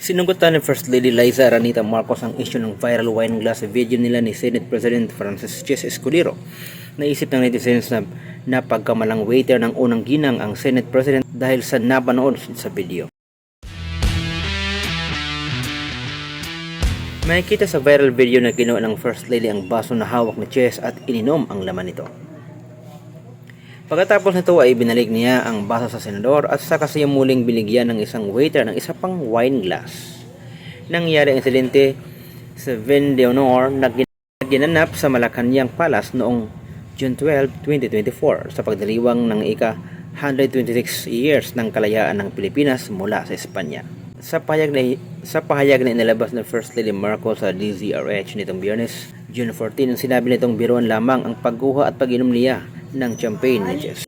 Sinugutan ni First Lady Liza Aranita Marcos ang issue ng viral wine glass video nila ni Senate President Francis Ches Escudero. Naisip ng netizens na napagkamalang waiter ng unang ginang ang Senate President dahil sa napanood sa video. Makikita sa viral video na ginawa ng First Lady ang baso na hawak ni Ches at ininom ang laman nito. Pagkatapos nito ay binalik niya ang baso sa senador at saka siya muling binigyan ng isang waiter ng isa pang wine glass. Nangyari ang insidente sa Vin de na gin- ginanap sa Malacanang Palace noong June 12, 2024 sa pagdiriwang ng ika 126 years ng kalayaan ng Pilipinas mula sa Espanya. Sa pahayag na, sa pahayag na inilabas ng First Lady Marcos sa DZRH nitong biyernes, June 14, ang sinabi nitong biruan lamang ang pagguha at pag-inom niya ng champagne ni Jess.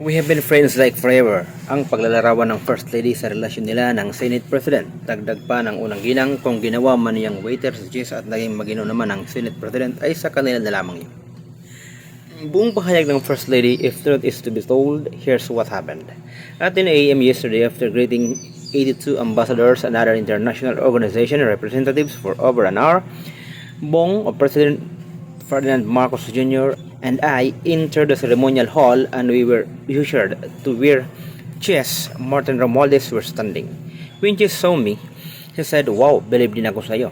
We have been friends like forever. Ang paglalarawan ng First Lady sa relasyon nila ng Senate President. Dagdag pa ng unang ginang kung ginawa man niyang waiter sa Jess at naging magino naman ng Senate President ay sa kanila na lamang yun. Buong pahayag ng First Lady, if truth is to be told, here's what happened. At 10 a.m. yesterday, after greeting 82 ambassadors and other international organization representatives for over an hour, Bong, or President Ferdinand Marcos Jr., and I entered the ceremonial hall and we were ushered to where Chess, Martin Romualdez were standing. When Chess saw me, he said, Wow, believe din ako sa'yo.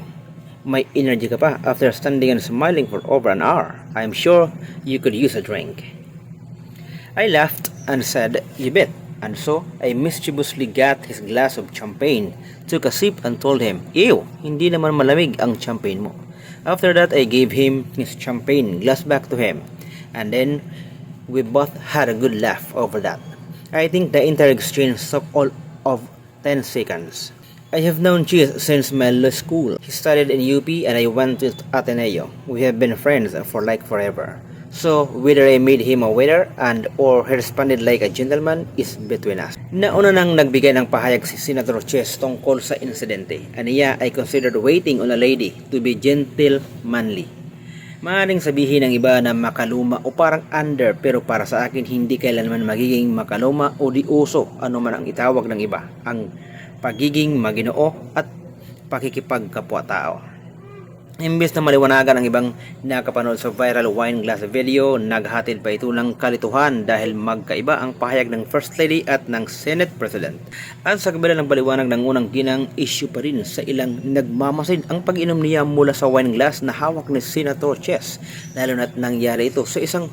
May energy ka pa after standing and smiling for over an hour. I'm sure you could use a drink. I laughed and said, You bet. And so, I mischievously got his glass of champagne, took a sip and told him, Ew, hindi naman malamig ang champagne mo. After that, I gave him his champagne glass back to him. And then, we both had a good laugh over that. I think the entire exchange took all of 10 seconds. I have known Cheese since my law school. He studied in UP and I went to Ateneo. We have been friends for like forever. So, whether I made him a waiter and or he responded like a gentleman is between us. Nauna nang nagbigay ng pahayag si Senator Chess tungkol sa insidente. Aniya ay considered waiting on a lady to be gentle manly. Maaring sabihin ng iba na makaluma o parang under pero para sa akin hindi kailanman magiging makaluma o di uso ano man ang itawag ng iba. Ang pagiging maginoo at pakikipagkapwa-tao. Imbes na maliwanagan ang ibang nakapanood sa viral wine glass video, naghatid pa ito ng kalituhan dahil magkaiba ang pahayag ng First Lady at ng Senate President. At sa kabila ng paliwanag ng unang ginang, issue pa rin sa ilang nagmamasid ang pag-inom niya mula sa wine glass na hawak ni Senator Chess. Lalo na't nangyari ito sa isang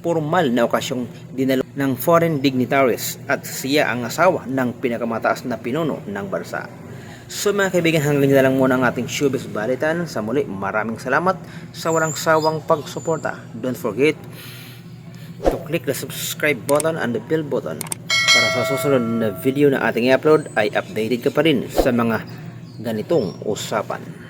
formal na okasyong dinalo ng foreign dignitaries at siya ang asawa ng pinakamataas na pinuno ng bansa. So mga kaibigan, hanggang na lang muna ang ating showbiz balitan. Sa muli, maraming salamat sa walang sawang pagsuporta. Don't forget to click the subscribe button and the bell button para sa susunod na video na ating i-upload ay updated ka pa rin sa mga ganitong usapan.